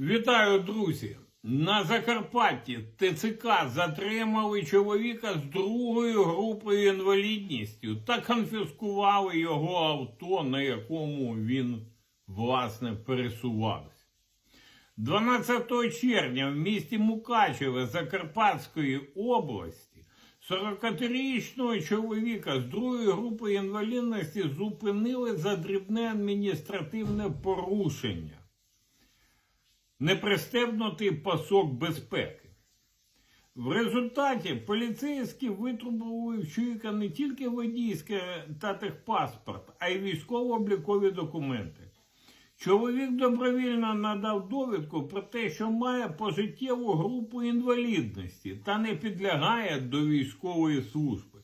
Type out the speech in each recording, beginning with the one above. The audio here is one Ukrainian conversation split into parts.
Вітаю, друзі! На Закарпатті ТЦК затримали чоловіка з другою групою інвалідністю та конфіскували його авто, на якому він власне пересувався. 12 червня в місті Мукачеве Закарпатської області 43-річного чоловіка з другої групи інвалідності зупинили за дрібне адміністративне порушення непристебнутий пасок безпеки. В результаті поліцейські витрубували в чоловіка не тільки водійське та техпаспорт, а й військово-облікові документи. Чоловік добровільно надав довідку про те, що має пожиттєву групу інвалідності та не підлягає до військової служби.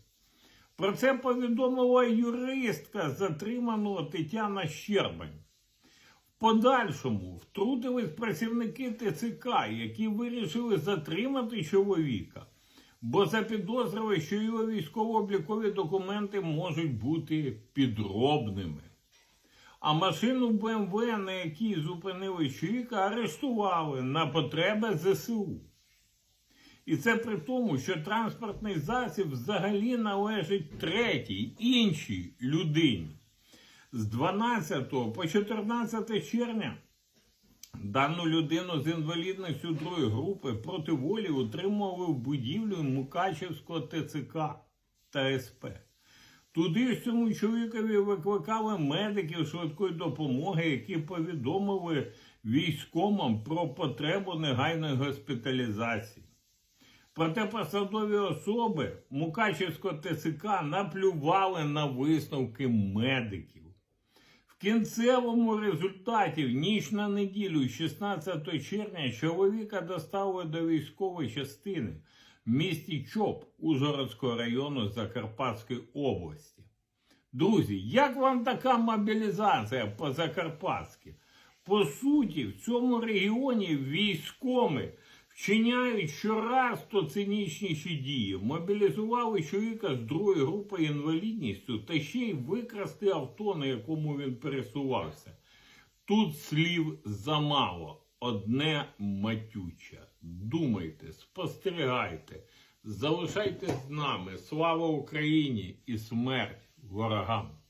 Про це повідомила юристка затриманого Тетяна Щербань. Подальшому втрутились працівники ТЦК, які вирішили затримати чоловіка, бо запідозрили, що його військово-облікові документи можуть бути підробними. А машину БМВ, на якій зупинили чоловіка, арештували на потреби ЗСУ. І це при тому, що транспортний засіб взагалі належить третій, іншій людині. З 12 по 14 червня дану людину з інвалідністю другої групи проти волі утримували в будівлі Мукачевського ТЦК та СП. Туди ж цьому чоловікові викликали медиків швидкої допомоги, які повідомили військомам про потребу негайної госпіталізації. Проте посадові особи Мукачевського ТЦК наплювали на висновки медиків. Кінцевому результаті в ніч на неділю, 16 червня, чоловіка доставили до військової частини в місті Чоп Ужгородського району Закарпатської області. Друзі, як вам така мобілізація по Закарпатськи? По суті, в цьому регіоні військоми вчиняють щораз то цинічніші дії. Мобілізували чоловіка з другої групи інвалідністю та ще й викрасти авто, на якому він пересувався. Тут слів замало. Одне матюче. Думайте, спостерігайте, залишайтесь з нами. Слава Україні і смерть ворогам!